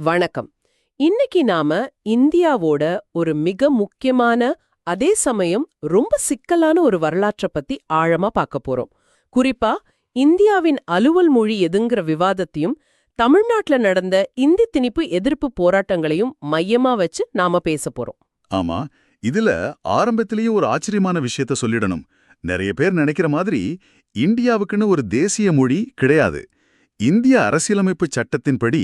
வணக்கம். இன்னைக்கு நாம இந்தியாவோட ஒரு மிக முக்கியமான அதே சமயம் ரொம்ப சிக்கலான ஒரு வரலாற்றை பத்தி ஆழமா பார்க்க போறோம். குறிப்பா இந்தியாவின் அலுவல் மொழி எதுங்கிற விவாதத்தையும் தமிழ்நாட்டுல நடந்த இந்தி திணிப்பு எதிர்ப்பு போராட்டங்களையும் மையமா வச்சு நாம பேச போறோம். ஆமா இதுல ஆரம்பத்திலேயே ஒரு ஆச்சரியமான விஷயத்த சொல்லிடணும். நிறைய பேர் நினைக்கிற மாதிரி இந்தியாவுக்குன்னு ஒரு தேசிய மொழி கிடையாது. இந்திய அரசியலமைப்பு சட்டத்தின்படி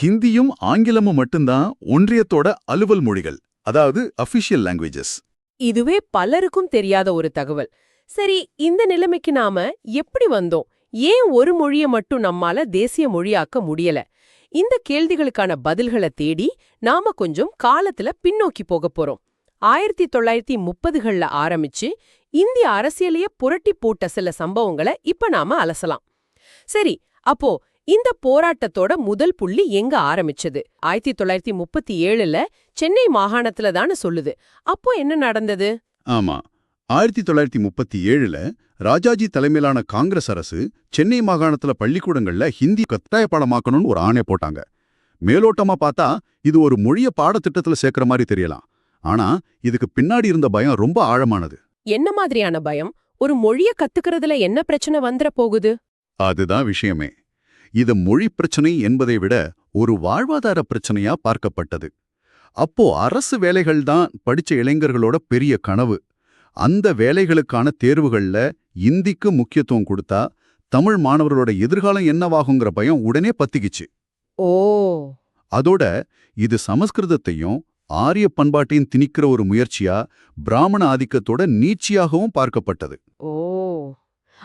ஹிந்தியும் ஆங்கிலமும் மட்டும்தான் ஒன்றியத்தோட அலுவல் மொழிகள் அதாவது அபிஷியல் லாங்குவேஜஸ் இதுவே பலருக்கும் தெரியாத ஒரு தகவல். சரி இந்த நிலைமைக்கு நாம எப்படி வந்தோம்? ஏன் ஒரு மொழிய மட்டும் நம்மால தேசிய மொழியாக்க முடியல? இந்த கேள்விகளுக்கான பதில்களை தேடி நாம கொஞ்சம் காலத்துல பின்னோக்கி போக போறோம். ஆயிரத்தி தொள்ளாயிரத்தி முப்பதுகள்ல ஆரம்பிச்சு இந்திய அரசியலையே புரட்டி போட்ட சில சம்பவங்களை இப்ப நாம அலசலாம். சரி அப்போ இந்த போராட்டத்தோட முதல் புள்ளி எங்க ஆரம்பிச்சது? ஆயிரத்தி தொள்ளாயிரத்தி முப்பத்தி ஏழுல சென்னை மாகாணத்துல தானே சொல்லுது. அப்போ என்ன நடந்தது? ஆமா. ஆயிரத்தி தொள்ளாயிரத்தி முப்பத்தி ஏழுல ராஜாஜி தலைமையிலான காங்கிரஸ் அரசு சென்னை மாகாணத்துல பள்ளிக்கூடங்கள்ல ஹிந்தி கட்டாயப்பாடமாக்கணும்னு ஒரு ஆணை போட்டாங்க. மேலோட்டமா பார்த்தா இது ஒரு மொழிய பாடத்திட்டத்துல சேர்க்கிற மாதிரி தெரியலாம். ஆனா இதுக்கு பின்னாடி இருந்த பயம் ரொம்ப ஆழமானது. என்ன மாதிரியான பயம்? ஒரு மொழிய கத்துக்கிறதுல என்ன பிரச்சனை வந்துற போகுது? அதுதான் விஷயமே. இது மொழி பிரச்சனை என்பதை விட ஒரு வாழ்வாதார பிரச்சனையா பார்க்கப்பட்டது. அப்போ அரசு வேலைகள் தான் படிச்ச இளைஞர்களோட பெரிய கனவு. அந்த வேலைகளுக்கான தேர்வுகள்ல இந்திக்கு முக்கியத்துவம் கொடுத்தா தமிழ் மாணவர்களோட எதிர்காலம் என்னவாகுங்கிற பயம் உடனே பத்திக்கிச்சு. ஓ. அதோட இது சமஸ்கிருதத்தையும் ஆரிய பண்பாட்டையும் திணிக்கிற ஒரு முயற்சியா பிராமண ஆதிக்கத்தோட நீட்சியாகவும் பார்க்கப்பட்டது. ஓ.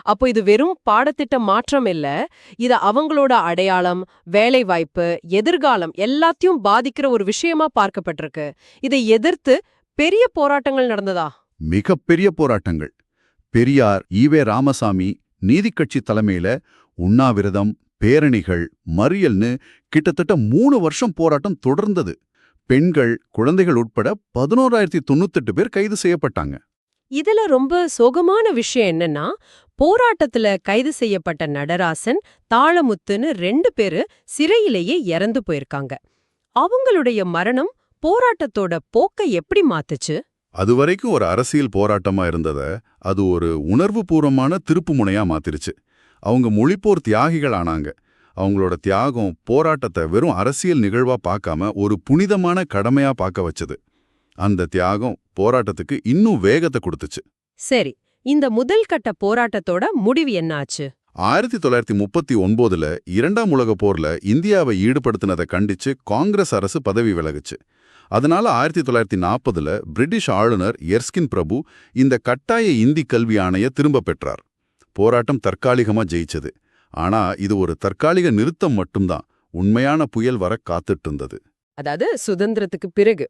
அப்போ இது வெறும் பாடத்திட்ட மாற்றம் இல்ல. இது அவங்களோட அடையாளம் வேலைவாய்ப்பு எதிர்காலம் எல்லாத்தையும் பாதிக்கிற ஒரு விஷயமா பார்க்கப்பட்டிருக்கு. இதை எதிர்த்து பெரிய போராட்டங்கள் நடந்ததா? மிகப்பெரிய போராட்டங்கள். பெரியார் ஈவே ராமசாமி நீதிக்கட்சி தலைமையில உண்ணாவிரதம் பேரணிகள் மறியல்னு கிட்டத்தட்ட மூணு வருஷம் போராட்டம் தொடர்ந்தது. பெண்கள் குழந்தைகள் உட்பட பதினோராயிரத்தி தொண்ணூத்தெட்டு பேர் கைது செய்யப்பட்டாங்க. இதுல ரொம்ப சோகமான விஷயம் என்னன்னா போராட்டத்துல கைது செய்யப்பட்ட நடராசன் தாளமுத்துன்னு ரெண்டு பேரு சிறையிலேயே இறந்து போயிருக்காங்க. அவங்களுடைய மரணம் போராட்டத்தோட போக்கை எப்படி மாத்துச்சு? அதுவரைக்கும் ஒரு அரசியல் போராட்டமா இருந்தத அது ஒரு உணர்வுபூர்வமான திருப்புமுனையா மாத்திருச்சு. அவங்க மொழிப்போர் தியாகிகள் ஆனாங்க. அவங்களோட தியாகம் போராட்டத்தை வெறும் அரசியல் நிகழ்வா பார்க்காம ஒரு புனிதமான கடமையா பார்க்க வச்சது. அந்த தியாகம் போராட்டத்துக்கு இன்னும் வேகத்தை கொடுத்துச்சு. சரி இந்த முதல் கட்ட போராட்டத்தோட முடிவு என்னாச்சு? ஆயிரத்தி தொள்ளாயிரத்தி முப்பத்தி ஒன்பதுல இரண்டாம் உலகப் போர்ல இந்தியாவை ஈடுபடுத்தினதை கண்டிச்சு காங்கிரஸ் அரசு பதவி விலகுச்சு. அதனால ஆயிரத்தி தொள்ளாயிரத்தி நாற்பதுல பிரிட்டிஷ் ஆளுநர் எர்ஸ்கின் பிரபு இந்த கட்டாய இந்தி கல்வி ஆணைய திரும்ப பெற்றார். போராட்டம் தற்காலிகமா ஜெயிச்சது. ஆனா இது ஒரு தற்காலிக நிறுத்தம் மட்டும்தான். உண்மையான புயல் வர காத்துட்டு இருந்தது. அதாவது சுதந்திரத்துக்கு பிறகு.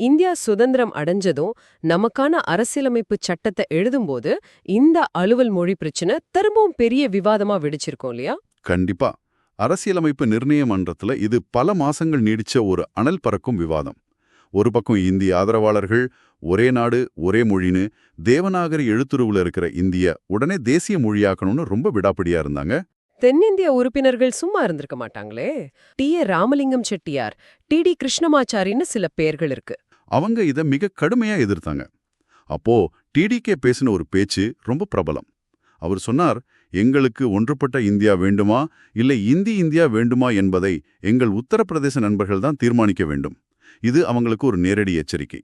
இந்தியா சுதந்திரம் அடைஞ்சதும் நமக்கான அரசியலமைப்பு சட்டத்தை எழுதும்போது இந்த அலுவல் மொழி பிரச்சனை திரும்பவும் பெரிய விவாதமா வெடிச்சிருக்கோம் இல்லையா? கண்டிப்பா. அரசியலமைப்பு நிர்ணய மன்றத்துல இது பல மாசங்கள் நீடிச்ச ஒரு அனல் பறக்கும் விவாதம். ஒரு பக்கம் இந்திய ஆதரவாளர்கள் ஒரே நாடு ஒரே மொழின்னு தேவநாகரி எழுத்துருவுல இருக்கிற இந்திய உடனே தேசிய மொழியாக்கணும்னு ரொம்ப விடாப்பிடியா இருந்தாங்க. தென்னிந்திய உறுப்பினர்கள் சும்மா இருந்திருக்க மாட்டாங்களே? T A Ramalingam Chettiar T T கிருஷ்ணமாச்சாரின்னு சில பெயர்கள் இருக்கு. அவங்க இத மிக கடுமையா எதிர்த்தாங்க. அப்போ டிடிகே பேசின ஒரு பேச்சு ரொம்ப பிரபலம். அவர் சொன்னார் எங்களுக்கு ஒன்றுபட்ட இந்தியா வேண்டுமா? இல்லை இந்தி இந்தியா வேண்டுமா என்பதை எங்கள் உத்தரப்பிரதேச நண்பர்கள் தான் தீர்மானிக்க வேண்டும். இது அவங்களுக்கு ஒரு நேரடி எச்சரிக்கை.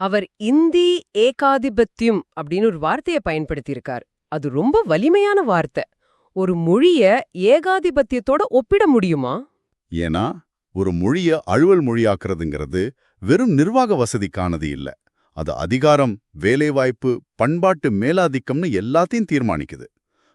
அவர் இந்தி ஏகாதிபத்தியம் அப்படின்னு ஒரு வார்த்தையை பயன்படுத்தியிருக்கார். அது ரொம்ப வலிமையான வார்த்தை. ஒரு மொழிய ஏகாதிபத்தியத்தோட ஒப்பிட முடியுமா? ஏன்னா ஒரு மொழிய அலுவல் மொழியாக்குறதுங்கிறது வெறும் நிர்வாக வசதிக்கானது இல்ல. அது அதிகாரம் வேலைவாய்ப்பு பண்பாட்டு மேலாதிக்கம்னு எல்லாத்தையும் தீர்மானிக்குது.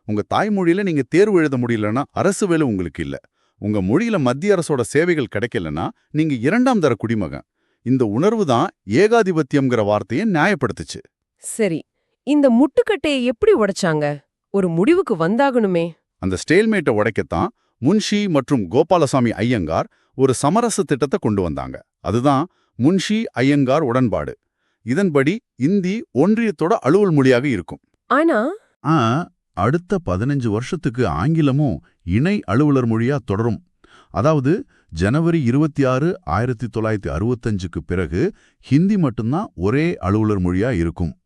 உங்க தாய்மொழியில நீங்க தேர்வு எழுத முடியலன்னா அரசு வேலை உங்களுக்கு இல்ல. உங்க மொழியில மத்திய அரசோட சேவைகள் கிடைக்கலன்னா நீங்க இரண்டாம் தர குடிமகன். இந்த உணர்வு தான் ஏகாதிபத்தியம்ங்கிற வார்த்தையை நியாயப்படுத்துச்சு. சரி. இந்த முட்டுக்கட்டையை எப்படி உடைச்சாங்க? ஒரு முடிவுக்கு வந்தாகணுமே. அந்த ஸ்டேல்மேட்டை உடைக்கத்தான் முன்ஷி மற்றும் கோபாலசாமி ஐயங்கார் ஒரு சமரச திட்டத்தை கொண்டு வந்தாங்க. அதுதான் முன்ஷி ஐயங்கார் உடன்பாடு. இதன்படி இந்தி ஒன்றியத்தோட அலுவல் மொழியாக இருக்கும். ஆனா? ஆ அடுத்த பதினஞ்சு வருஷத்துக்கு ஆங்கிலமும் இணை அலுவலர் மொழியா தொடரும். அதாவது ஜனவரி இருபத்தி ஆறு ஆயிரத்தி தொள்ளாயிரத்தி அறுபத்தஞ்சுக்கு பிறகு ஹிந்தி மட்டும்தான் ஒரே அலுவலர் மொழியா இருக்கும்.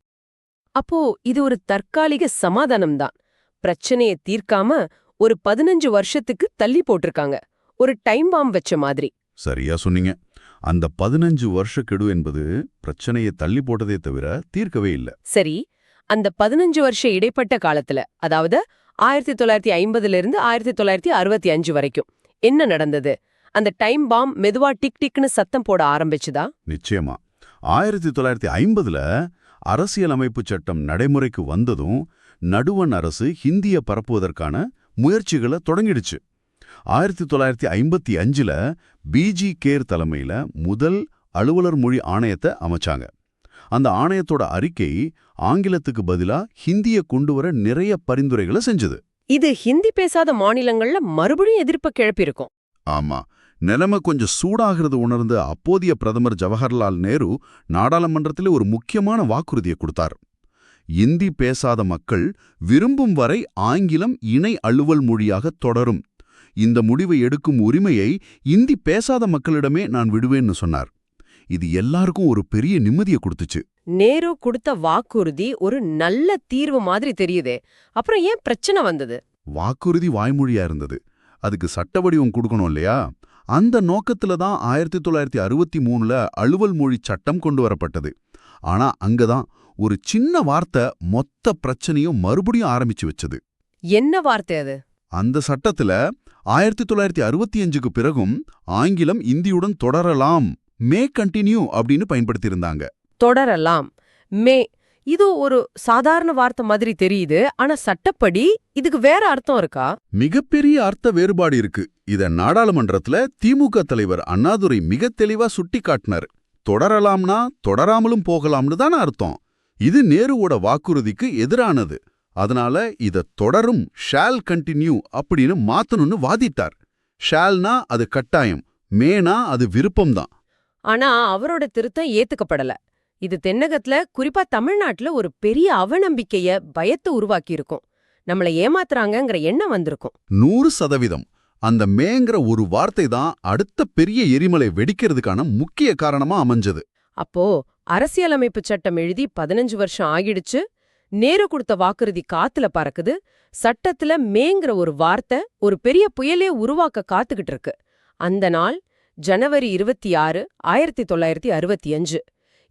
அப்போ இது ஒரு தற்காலிக சமாதானம்தான். பிரச்சனைய தீர்க்காம ஒரு பதினஞ்சு வருஷத்துக்கு தள்ளி போட்டிருக்காங்க. ஒரு டைம் பாம் வச்ச மாதிரி. சரியா சொன்னீங்க. அந்த பதினஞ்சு வருஷ கெடு என்பது பிரச்சனையை தள்ளி போட்டதே தவிர தீர்க்கவே இல்ல. சரி அந்த பதினஞ்சு வருஷ இடைப்பட்ட காலத்துல அதாவது ஆயிரத்தி தொள்ளாயிரத்தி ஐம்பதுல இருந்து ஆயிரத்தி தொள்ளாயிரத்தி அறுபத்தி அஞ்சு வரைக்கும் என்ன நடந்தது? அந்த டைம் பாம் மெதுவா டிக் டிக்னு சத்தம் போட ஆரம்பிச்சுதா? நிச்சயமா. ஆயிரத்தி தொள்ளாயிரத்தி ஐம்பதுல அரசியலமைப்பு சட்டம் நடைமுறைக்கு வந்ததும் நடுவண் அரசு ஹிந்திய பரப்புவதற்கான முயற்சிகளை தொடங்கிடுச்சு. ஆயிரத்தி தொள்ளாயிரத்தி ஐம்பத்தி அஞ்சுல பிஜி கேர் தலைமையில முதல் அலுவலர் மொழி ஆணையத்தை அமைச்சாங்க. அந்த ஆணையத்தோட அறிக்கை ஆங்கிலத்துக்கு பதிலா ஹிந்திய கொண்டு வர நிறைய பரிந்துரைகளை செஞ்சது. இது ஹிந்தி பேசாத மாநிலங்கள்ல மறுபடியும் எதிர்ப்ப கிளப்பியிருக்கும். ஆமா. நிலைமை கொஞ்சம் சூடாகிறது உணர்ந்த அப்போதைய பிரதமர் ஜவஹர்லால் நேரு நாடாளுமன்றத்தில் ஒரு முக்கியமான வாக்குறுதியை கொடுத்தார். இந்தி பேசாத மக்கள் விரும்பும் வரை ஆங்கிலம் இணை அலுவல் மொழியாக தொடரும் இந்த முடிவை எடுக்கும் உரிமையை இந்தி பேசாத மக்களிடமே நான் விடுவேன்னு சொன்னார். இது எல்லாருக்கும் ஒரு பெரிய நிம்மதியை கொடுத்துச்சு. நேரு கொடுத்த வாக்குறுதி ஒரு நல்ல தீர்வு மாதிரி தெரியுதே. அப்புறம் ஏன் பிரச்சனை வந்தது? வாக்குறுதி வாய்மொழியா இருந்தது. அதுக்கு சட்ட வடிவம் கொடுக்கணும் இல்லையா? அந்த நோக்கத்துல தான் ஆயிரத்தி தொள்ளாயிரத்தி அறுபத்தி மூணுல அலுவல் மொழி சட்டம் கொண்டு வரப்பட்டது. ஆனா அங்கதான் ஒரு சின்ன வார்த்தை மொத்த பிரச்சனையும் மறுபடியும் ஆரம்பிச்சு வச்சது. என்ன வார்த்தை அது? அந்த சட்டத்துல ஆயிரத்தி தொள்ளாயிரத்தி அறுபத்தி அஞ்சுக்கு பிறகும் ஆங்கிலம் இந்தியுடன் தொடரலாம் மே கண்டினியூ அப்படின்னு பயன்படுத்தியிருந்தாங்க. தொடரலாம் மே. இது ஒரு சாதாரண வார்த்தை மாதிரி தெரியுது ஆனா சட்டப்படி இதுக்கு வேற அர்த்தம் இருக்கா? மிகப்பெரிய அர்த்த வேறுபாடு இருக்கு. இத நாடாளுமன்றத்துல திமுக தலைவர் அண்ணாதுரை மிக தெளிவா சுட்டி காட்டினார் தொடரலாம்னா தொடராமலும் போகலாம்னு தானே அர்த்தம். இது நேருவோட வாக்குறுதிக்கு எதிரானது. அதனால இத தொடரும் ஷால் கண்டினியூ அப்படின்னு மாத்தணும்னு வாதிட்டார். ஷால்னா அது கட்டாயம் மேனா அது விருப்பம்தான். ஆனா அவரோட திருத்தம் ஏத்துக்கப்படல. இது தென்னகத்துல குறிப்பா தமிழ்நாட்டுல ஒரு பெரிய அவநம்பிக்கைய பயத்தை உருவாக்கி இருக்கும் நம்மள ஏமாத்துறாங்கங்கிற எண்ணம் வந்திருக்கும். நூறு சதவீதம். அந்த மேங்கிற ஒரு வார்த்தை தான் அடுத்த பெரிய எரிமலை வெடிக்கிறதுக்கான முக்கிய காரணமா அமைஞ்சது. அப்போ அரசியலமைப்பு சட்டம் எழுதி பதினஞ்சு வருஷம் ஆகிடுச்சு நேரு கொடுத்த வாக்குறுதி காத்துல பறக்குது சட்டத்துல மேங்கிற ஒரு வார்த்தை ஒரு பெரிய புயலே உருவாக்க காத்துக்கிட்டு இருக்கு. அந்த நாள் ஜனவரி இருபத்தி ஆறு ஆயிரத்தி தொள்ளாயிரத்தி அறுபத்தி அஞ்சு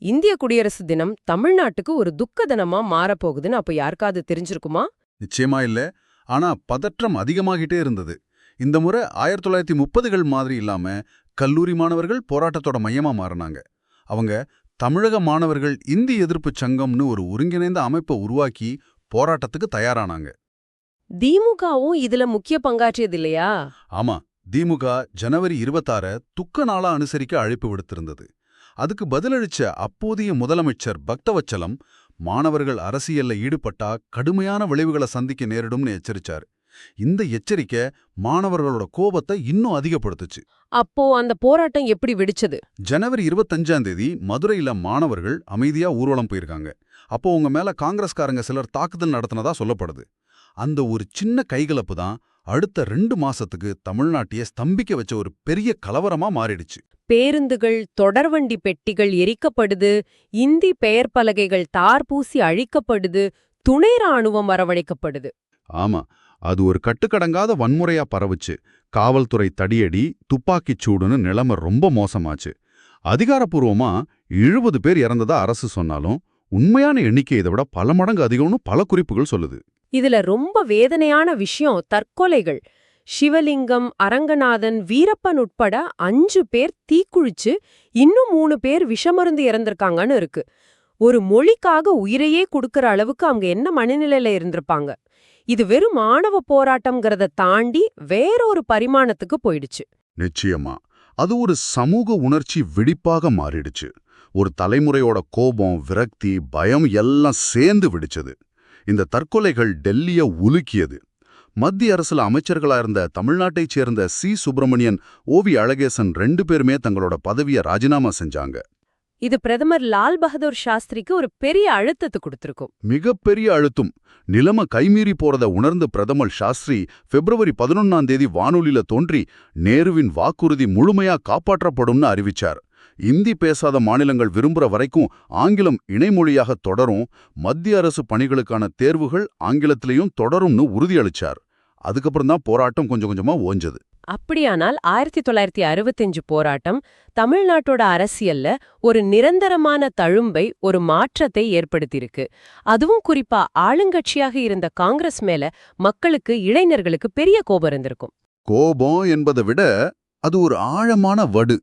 இந்திய குடியரசு தினம் தமிழ்நாட்டுக்கு ஒரு துக்க தினமா மாறப்போகுதுன்னு அப்ப யாருக்காவது தெரிஞ்சிருக்குமா? நிச்சயமா இல்ல. ஆனா பதற்றம் அதிகமாகிட்டே இருந்தது. இந்த முறை ஆயிரத்தி தொள்ளாயிரத்தி முப்பதுகள் மாதிரி இல்லாம கல்லூரி மாணவர்கள் போராட்டத்தோட மையமா மாறினாங்க. அவங்க தமிழக மாணவர்கள் இந்தி எதிர்ப்புச் சங்கம்னு ஒரு ஒருங்கிணைந்த அமைப்பை உருவாக்கி போராட்டத்துக்கு தயாரானாங்க. திமுகவும் இதுல முக்கிய பங்காற்றியது இல்லையா? ஆமா திமுக ஜனவரி இருபத்தாற துக்க நாளா அனுசரிக்க அழைப்பு விடுத்திருந்தது. அதுக்கு பதிலளிச்ச அப்போதைய முதலமைச்சர் பக்தவச்சலம் மாணவர்கள் அரசியல்ல ஈடுபட்டா கடுமையான விளைவுகளை சந்திக்க நேரிடும்னு எச்சரிச்சார். இந்த எச்சரிக்கை மாணவர்களோட கோபத்தை இன்னும் அதிகப்படுத்துச்சு. அப்போ அந்த போராட்டம் எப்படி வெடிச்சது? ஜனவரி இருபத்தஞ்சாம் தேதி மதுரையில மாணவர்கள் அமைதியா ஊர்வலம் போயிருக்காங்க. அப்போ உங்க மேல காங்கிரஸ்காரங்க சிலர் தாக்குதல் நடத்தினதா சொல்லப்படுது. அந்த ஒரு சின்ன கைகலப்பு தான் அடுத்த ரெண்டு மாசத்துக்கு தமிழ்நாட்டையே ஸ்தம்பிக்க வச்ச ஒரு பெரிய கலவரமா மாறிடுச்சு. பேருந்துகள் தொடர்வண்டி பெட்டிகள் எரிக்கப்படுது இந்தி பெயர் பலகைகள் தார்பூசி அழிக்கப்படுது துணை ராணுவம் வரவழைக்கப்படுது. ஆமா அது ஒரு கட்டுக்கடங்காத வன்முறையா பரவுச்சு. காவல்துறை தடியடி துப்பாக்கிச் சூடுன்னு நிலைமை ரொம்ப மோசமாச்சு. அதிகாரப்பூர்வமா எழுபது பேர் இறந்ததா அரசு சொன்னாலும் உண்மையான எண்ணிக்கை இதை விட பல மடங்கு அதிகம்னு பல குறிப்புகள் சொல்லுது. இதுல ரொம்ப வேதனையான விஷயம் தற்கொலைகள். சிவலிங்கம் அரங்கநாதன் வீரப்பன் உட்பட அஞ்சு பேர் தீக்குழிச்சு இன்னும் மூணு பேர் விஷமருந்து இறந்திருக்காங்கன்னு இருக்கு. ஒரு மொழிக்காக உயிரையே கொடுக்கற அளவுக்கு அவங்க என்ன மனநிலையில இருந்திருப்பாங்க? இது வெறும் ஆணவ போராட்டம்ங்கிறத தாண்டி வேறொரு பரிமாணத்துக்கு போயிடுச்சு. நிச்சயமா. அது ஒரு சமூக உணர்ச்சி வெடிப்பாக மாறிடுச்சு. ஒரு தலைமுறையோட கோபம் விரக்தி பயம் எல்லாம் சேர்ந்து விடுச்சது. இந்த தற்கொலைகள் டெல்லிய உலுக்கியது. மத்திய அரசுல அமைச்சர்களா இருந்த தமிழ்நாட்டைச் சேர்ந்த சி. சுப்பிரமணியன் ஓவி அழகேசன் ரெண்டு பேருமே தங்களோட பதவியை ராஜினாமா செஞ்சாங்க. இது பிரதமர் லால் பகதூர் சாஸ்திரிக்கு ஒரு பெரிய அழுத்தத்தை கொடுத்திருக்கும். மிகப்பெரிய அழுத்தம். நிலம கைமீறி போறத உணர்ந்த பிரதமர் சாஸ்திரி பிப்ரவரி பதினொன்னாம் தேதி வானொலியில தோன்றி நேருவின் வாக்குறுதி முழுமையா காப்பாற்றப்படும்னு அறிவிச்சார். இந்தி பேசாத மாநிலங்கள் விரும்புற வரைக்கும் ஆங்கிலம் இணைமொழியாக தொடரும். மத்திய அரசு பணிகளுக்கான தேர்வுகள் ஆங்கிலத்திலையும் தொடரும்னு உறுதியளிச்சார். அதுக்கப்புறம் தான் போராட்டம் கொஞ்சம் கொஞ்சமா ஓஞ்சது. அப்படியானால் ஆயிரத்தி தொள்ளாயிரத்தி அறுபத்தஞ்சு போராட்டம் தமிழ்நாட்டோட அரசியல்ல ஒரு நிரந்தரமான தழும்பை ஒரு மாற்றத்தை ஏற்படுத்தியிருக்கு. அதுவும் குறிப்பா ஆளுங்கட்சியாக இருந்த காங்கிரஸ் மேல மக்களுக்கு இளைஞர்களுக்கு பெரிய கோபம் இருந்திருக்கும். கோபம் என்பதை விட அது ஒரு ஆழமான வடு.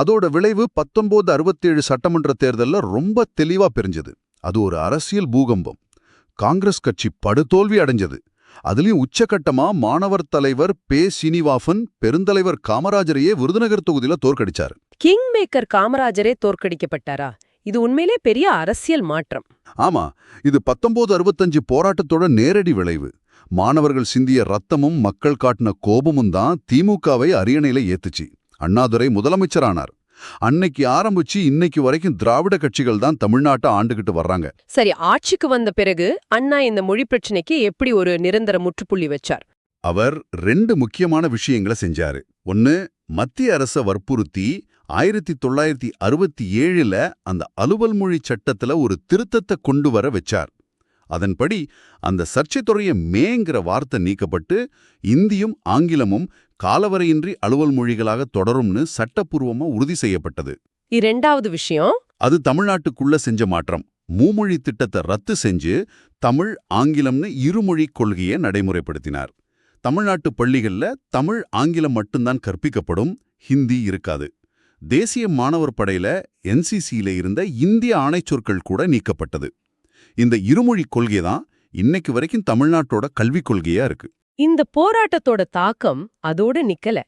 அதோட விளைவு பத்தொன்பது அறுபத்தேழு சட்டமன்ற தேர்தல்ல ரொம்ப தெளிவா பிரிஞ்சது. அது ஒரு அரசியல் பூகம்பம். காங்கிரஸ் கட்சி படுதோல்வி அடைஞ்சது. அதுலயும் உச்சகட்டமா மாணவர் தலைவர் பே சீனிவாசன் பெருந்தலைவர் காமராஜரையே விருதுநகர் தொகுதியில தோற்கடிச்சார். King maker காமராஜரே தோற்கடிக்கப்பட்டாரா? இது உண்மையிலே பெரிய அரசியல் மாற்றம். ஆமா இது பத்தொன்பது அறுபத்தஞ்சு போராட்டத்தோட நேரடி விளைவு. மாணவர்கள் சிந்திய ரத்தமும் மக்கள் காட்டின கோபமும் தான் திமுகவை அரியணையில ஏத்துச்சு. அண்ணாதுரை முதலமைச்சரானார். அன்னைக்கு ஆரம்பிச்சு இன்னைக்கு வரைக்கும் திராவிட கட்சிகள் தான் தமிழ்நாட்டை ஆண்டுகிட்டு வர்றாங்க. சரி ஆட்சிக்கு வந்த பிறகு அண்ணா இந்த மொழி பிரச்சனைக்கு எப்படி ஒரு நிரந்தர முற்றுப்புள்ளி வச்சார்? அவர் ரெண்டு முக்கியமான விஷயங்களை செஞ்சாரு. ஒன்னு மத்திய அரச வற்புறுத்தி ஆயிரத்தி தொள்ளாயிரத்தி அறுபத்தி ஏழுல அந்த அலுவல் மொழி சட்டத்துல ஒரு திருத்தத்தை கொண்டு வர வச்சார். அதன்படி அந்த சர்ச்சைத்துறைய மேங்கிற வார்த்தை நீக்கப்பட்டு இந்தியும் ஆங்கிலமும் காலவரையின்றி அலுவல் மொழிகளாக தொடரும்னு சட்டப்பூர்வமா உறுதி செய்யப்பட்டது. இரண்டாவது விஷயம் அது தமிழ்நாட்டுக்குள்ள செஞ்ச மாற்றம். மூமொழி திட்டத்தை ரத்து செஞ்சு தமிழ் ஆங்கிலம்னு இருமொழி கொள்கையை நடைமுறைப்படுத்தினார். தமிழ்நாட்டு பள்ளிகள்ல தமிழ் ஆங்கிலம் மட்டும்தான் கற்பிக்கப்படும் ஹிந்தி இருக்காது. தேசிய மாணவர் படையில என்சிசியில இருந்த இந்திய ஆணைச்சொற்கள் கூட நீக்கப்பட்டது. இந்த இருமொழி கொள்கை தான் இன்னைக்கு வரைக்கும் தமிழ்நாட்டோட கல்விக் கொள்கையா இருக்கு. இந்த போராட்டத்தோட தாக்கம் அதோட நிக்கல.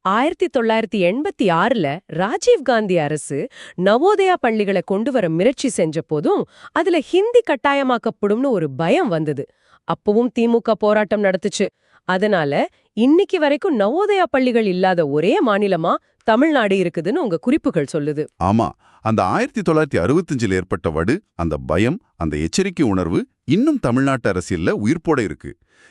ஆயிரத்தி தொள்ளாயிரத்தி எண்பத்தி ஆறுல ராஜீவ் காந்தி அரசு நவோதயா பள்ளிகளை கொண்டு வர முயற்சி செஞ்ச போதும் அதுல ஹிந்தி கட்டாயமாக்கப்படும்னு ஒரு பயம் வந்தது. அப்பவும் திமுக போராட்டம் நடத்துச்சு. அதனால இன்னைக்கு வரைக்கும் நவோதயா பள்ளிகள் இல்லாத ஒரே மாநிலமா தமிழ்நாடு இருக்குதுன்னு உங்க குறிப்புகள் சொல்லுது. ஆமா அந்த ஆயிரத்தி தொள்ளாயிரத்தி அறுபத்தஞ்சில் ஏற்பட்ட வடு அந்த பயம் அந்த எச்சரிக்கை உணர்வு இன்னும் தமிழ்நாட்டு அரசியல்ல உயிர்ப்போட இருக்கு.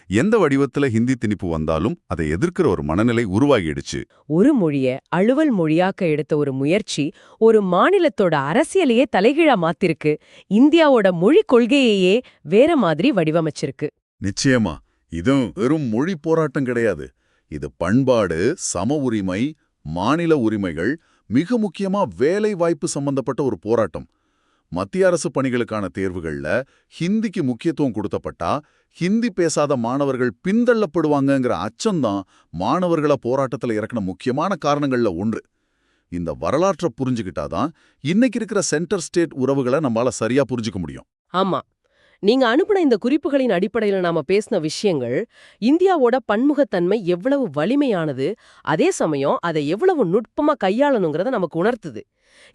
எந்த வடிவத்துல ஹிந்தி திணிப்பு வந்தாலும் அதை எதிர்க்கிற ஒரு மனநிலை உருவாகிடுச்சு. ஒரு மொழிய அலுவல் மொழியாக்க எடுத்த ஒரு முயற்சி ஒரு மாநிலத்தோட அரசியலையே தலைகீழா மாத்திருக்கு. இந்தியாவோட மொழி கொள்கையையே வேற மாதிரி வடிவமைச்சிருக்கு. நிச்சயமா. இதுவும் வெறும் மொழி போராட்டம் கிடையாது. இது பண்பாடு சம உரிமை மாநில உரிமைகள் மிக முக்கியமா வேலை வாய்ப்பு சம்பந்தப்பட்ட ஒரு போராட்டம். மத்திய அரசு பணிகளுக்கான தேர்வுகள்ல ஹிந்திக்கு முக்கியத்துவம் கொடுத்தப்பட்டா ஹிந்தி பேசாத மாணவர்கள் பின்தள்ளப்படுவாங்கங்கிற அச்சம்தான் மாணவர்களை போராட்டத்துல இறக்கின முக்கியமான காரணங்கள்ல ஒன்று. இந்த வரலாற்றை புரிஞ்சுக்கிட்டாதான் இன்னைக்கு இருக்கிற சென்டர் ஸ்டேட் உறவுகளை நம்மளால சரியா புரிஞ்சுக்க முடியும். ஆமா. நீங்க அனுப்பின இந்த குறிப்புகளின் அடிப்படையில நாம பேசின விஷயங்கள் இந்தியாவோட பன்முகத்தன்மை எவ்வளவு வலிமையானது அதே சமயம் அதை எவ்வளவு நுட்பமா கையாளணுங்கிறத நமக்கு உணர்த்துது.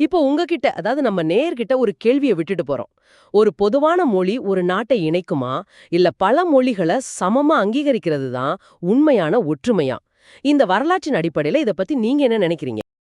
இப்போ உங்ககிட்ட அதாவது நம்ம நேர்கிட்ட ஒரு கேள்வியை விட்டுட்டு போறோம். ஒரு பொதுவான மொழி ஒரு நாட்டை இணைக்குமா? இல்ல பல மொழிகளை சமமா அங்கீகரிக்கிறது தான் உண்மையான ஒற்றுமையா? இந்த வரலாற்றின் அடிப்படையில இத பத்தி நீங்க என்ன நினைக்கிறீங்க?